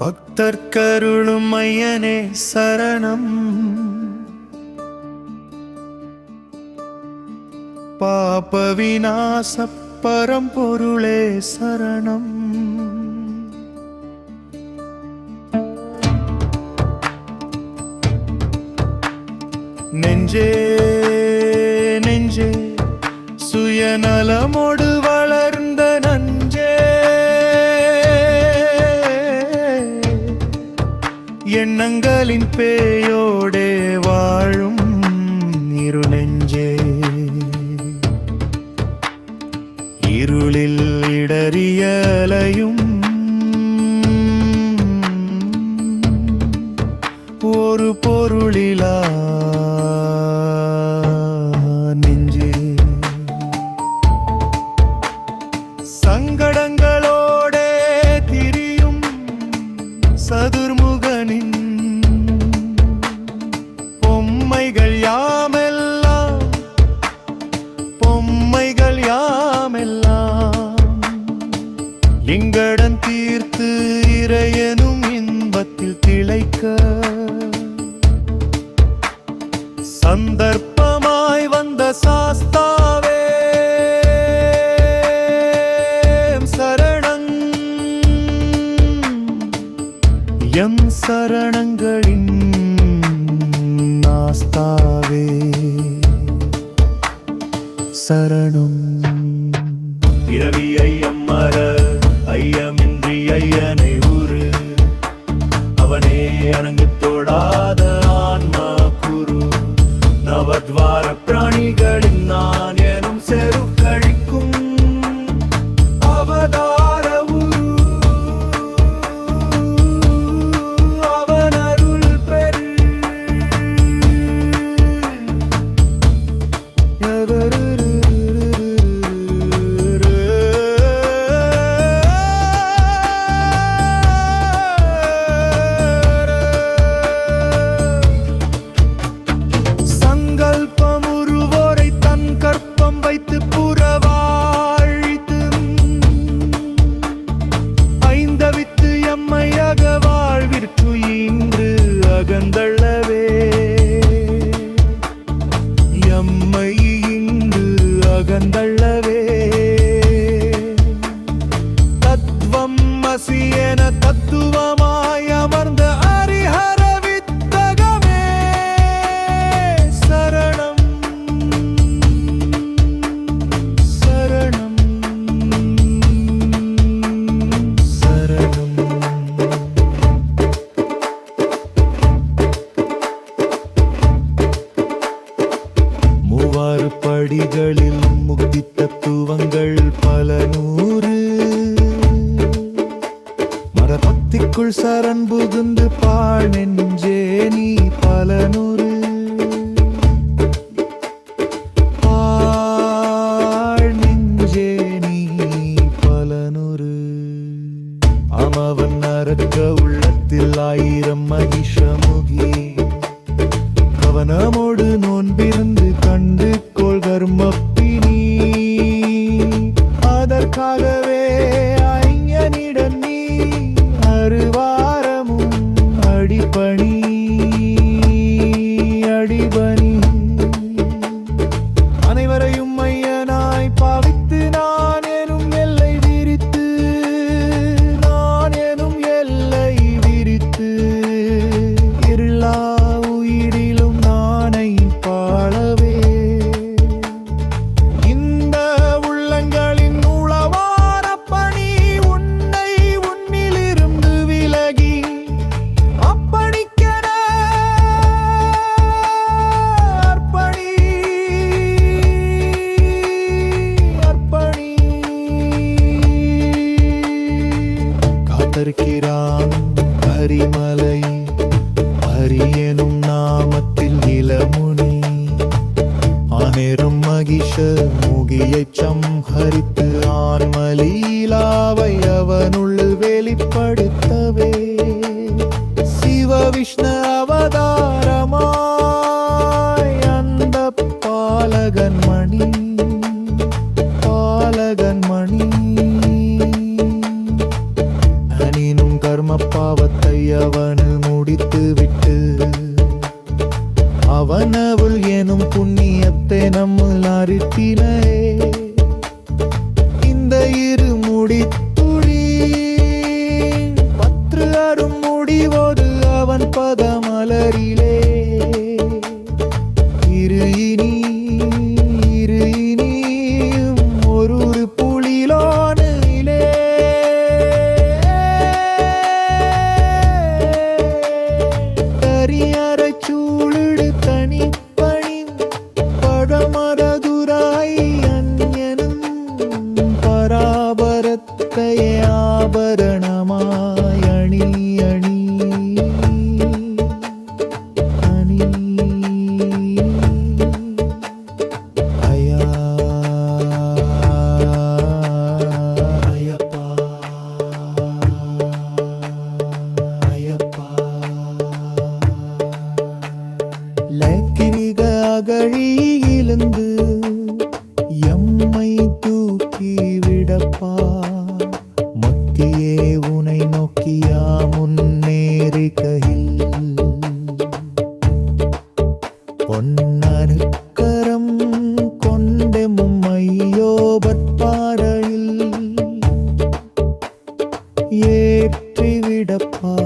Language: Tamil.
பக்தர்கருளும் ஐயனே சரணம் பாப விநாச பரம்பொருளே சரணம் நெஞ்சே நெஞ்சே சுயநலமோடு வளர்ந்த நஞ்சே. எண்ணங்களின் பேயோடே வாழும் இரு நெஞ்சே. இருளில் இடறியலையும் ஒரு பொருளிலா துன்பமெல்லாம் எங்கடன் தீர்த்து இறையனும் இன்பத்தில் திளைக்க சந்தர்ப்பமாய் வந்த சாஸ்தாவே சரணங் எம் சரணங்களின் நாஸ்தாவே சரணம். இரவி ஐயம் மர ஐயமின்றி ஐயனை ஊரு அவனே அணங்க 한 달. மூவாறு படிகளில் முக்தி தத்துவங்கள் பல நூறு. மரபக்திக்குள் சரண் புகுந்து பாழ் நெஞ்சே நீ பல நூறு. நாமத்தில் இளமுனி. ஆனேரும் மகிஷ முகியை சம்ஹரித்து ஆன்மலீலாவை அவனுள் வெளிப்படுத்தவே. சிவ விஷ்ணு அவதார நிறுத்தினரே இந்த இருமுடி துளி பற்று அரும் முடிவோடு அவன் பதமலரிலே. அகழியிலிருந்து எம்மை தூக்கி விடப்பா. மத்தியே உனை நோக்கியா முன்னேறிக்கையில் பொன்னருக்கரம் கொண்ட மும்மையோபற்பாறையில் ஏற்றி விடப்பா